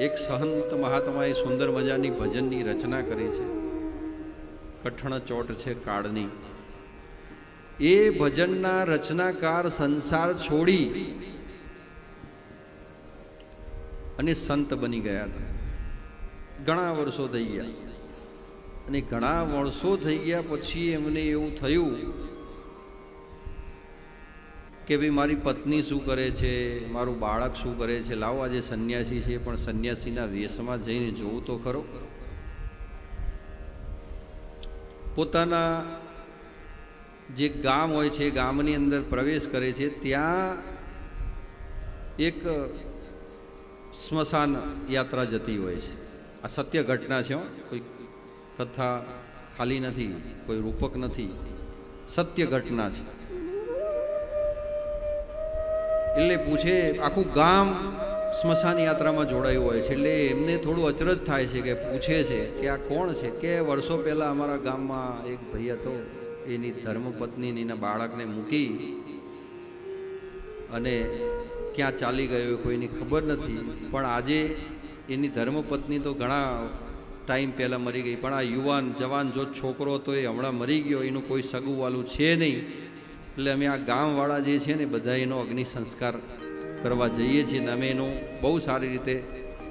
એક સહંત મહાત્માએ સુંદર મજાની ભજનની રચના કરી છે. કઠણ ચોટ છે કાળની. એ ભજનના રચનાકાર સંસાર છોડી અને સંત બની ગયા હતા. ઘણા વર્ષો થઈ ગયા. અને ઘણા વર્ષો થઈ ગયા પછી એમને એવું થયું કે ભાઈ મારી પત્ની શું કરે છે, મારું બાળક શું કરે છે, લાવો આજે સંન્યાસી છે પણ સંન્યાસીના વેશમાં જઈને જોવું તો ખરો. પોતાના જે ગામ હોય છે ગામની અંદર પ્રવેશ કરે છે, ત્યાં એક સ્મશાન યાત્રા જતી હોય છે. આ સત્ય ઘટના છે. કોઈ કથા ખાલી નથી, કોઈ રૂપક નથી. સત્ય ઘટના છે. એટલે પૂછે, આખું ગામ સ્મશાન યાત્રામાં જોડાયું હોય છે. એટલે એમને થોડું અચરજ થાય છે કે પૂછે છે કે આ કોણ છે? કે વર્ષો પહેલાં અમારા ગામમાં એક ભાઈ હતો, એની ધર્મપત્ની એના બાળકને મૂકી અને ક્યાં ચાલી ગયો કોઈની ખબર નથી. પણ આજે એની ધર્મપત્ની તો ઘણા ટાઈમ પહેલાં મરી ગઈ. પણ આ યુવાન જવાન જો છોકરો હતો એ હમણાં મરી ગયો. એનું કોઈ સગુવાલું છે નહીં. એટલે અમે આ ગામવાળા જે છે ને, બધા એનો અગ્નિ સંસ્કાર કરવા જઈએ છીએ અને અમે એનું બહુ સારી રીતે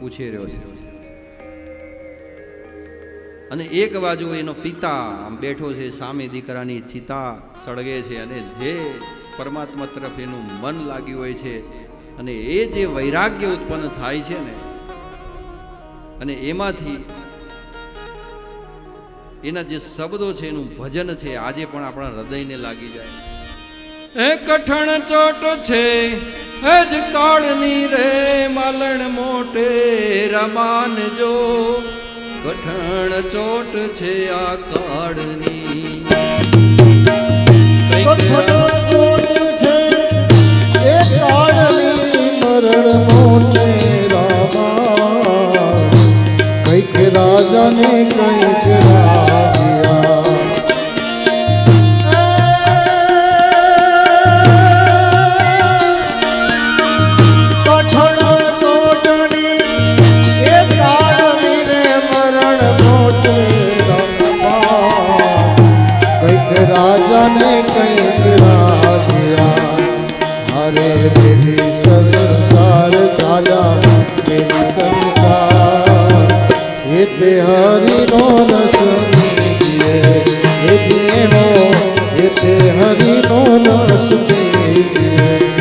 ઉછેર્યો છે. અને એક બાજુ એનો પિતા આમ બેઠો છે, સામે દીકરાની ચિતા સળગે છે અને જે પરમાત્મા તરફ એનું મન લાગ્યું હોય છે અને એ જે વૈરાગ્ય ઉત્પન્ન થાય છે ને, અને એમાંથી એના જે શબ્દો છે, એનું ભજન છે, આજે પણ આપણા હૃદયને લાગી જાય. એ કઠણ ચોટ છે, હજ કાળની રે માલણ મોટે રમાન જો. કઠણ ચોટ છે આ કાળની. કંઈક કંઈક રાજાને કંઈક હરિનો રસ પીએ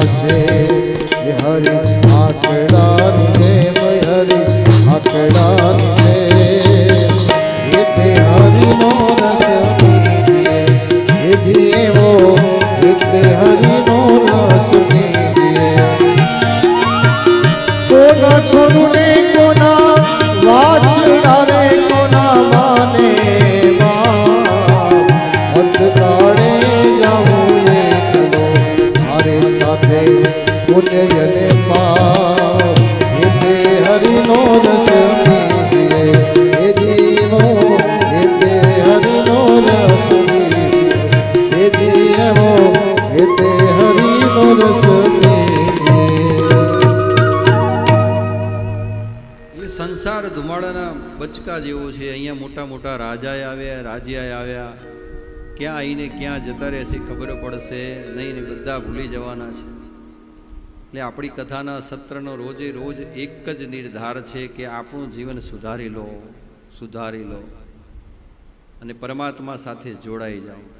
એ હરિ આકડાની રે હરિ આકડાની રે તે હરિનો રસ એ જીવો તે છોડું ને કોના ધુમાડાના બચકા જેવો છે. અહીંયા મોટા મોટા રાજાએ આવ્યા રાજ્યાએ આવ્યા. ક્યાં આવીને ક્યાં જતા રહેશે ખબર પડશે. નહીં ને બધા ભૂલી જવાના છે. એટલે આપણી કથાના સત્રનો રોજે રોજ એક જ નિર્ધાર છે કે આપણું જીવન સુધારી લો સુધારી લો. અને પરમાત્મા સાથે જોડાઈ જાઓ.